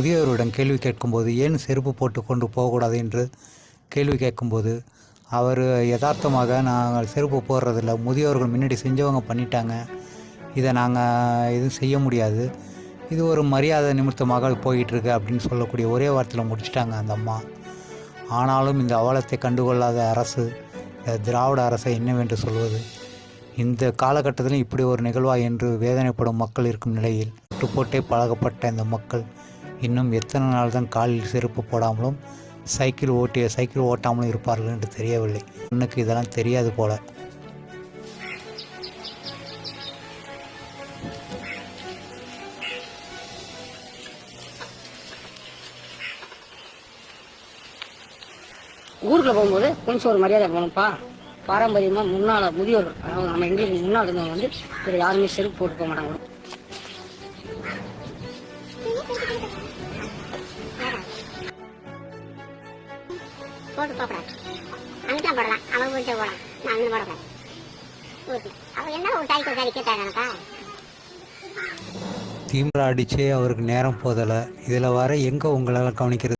முதியோரிடம் கேள்வி கேட்கும்போது ஏன் செருப்பு போட்டு கொண்டு போகக்கூடாது என்று கேள்வி கேட்கும்போது அவர் யதார்த்தமாக நாங்கள் செருப்பு போடுறதில்ல முதியோர்கள் முன்னாடி செஞ்சவங்க பண்ணிட்டாங்க. இதை நாங்கள் எதுவும் செய்ய முடியாது. இது ஒரு மரியாதை நிமித்தமாக போயிட்டுருக்கு அப்படின்னு சொல்லக்கூடிய ஒரே வார்த்தையில் முடிச்சிட்டாங்க அந்த அம்மா. ஆனாலும் இந்த அவலத்தை கண்டுகொள்ளாத அரசு திராவிட அரசை என்னவென்று சொல்வது? இந்த காலகட்டத்திலும் இப்படி ஒரு நிகழ்வா என்று வேதனைப்படும் மக்கள் இருக்கும் நிலையில் போட்டே பழகப்பட்ட இந்த மக்கள் இன்னும் எத்தனை நாள் தான் காலில் செருப்பு போடாமலும் சைக்கிள் ஓட்டி சைக்கிள் ஓட்டாமலும் இருப்பார்கள் என்று தெரியவில்லை. இன்னுக்கு இதெல்லாம் தெரியாது போல. ஊருக்குள்ள போகும்போது கொஞ்சம் ஒரு மரியாதை போகணும்ப்பா பாரம்பரியமாக முன்னால் முதியோர் அதாவது நம்ம எங்களுக்கு முன்னால் இருந்தவங்க வந்து வேற யாருமே செருப்பு போட்டு போக மாட்டாங்க. போட்டு போகக்கூடாது அங்கிட்ட போடலாம் அவன் வீட்டு போடலாம் நான் அங்கே போடக்கூடாது ஊருக்கு அவன் என்ன ஒரு தாய்க்கு ஒரு தாய் கேட்டாங்கப்பா திமுக அடிச்சே அவருக்கு நேரம் போதலை. இதில் வர எங்கே உங்களால் கவனிக்கிறது?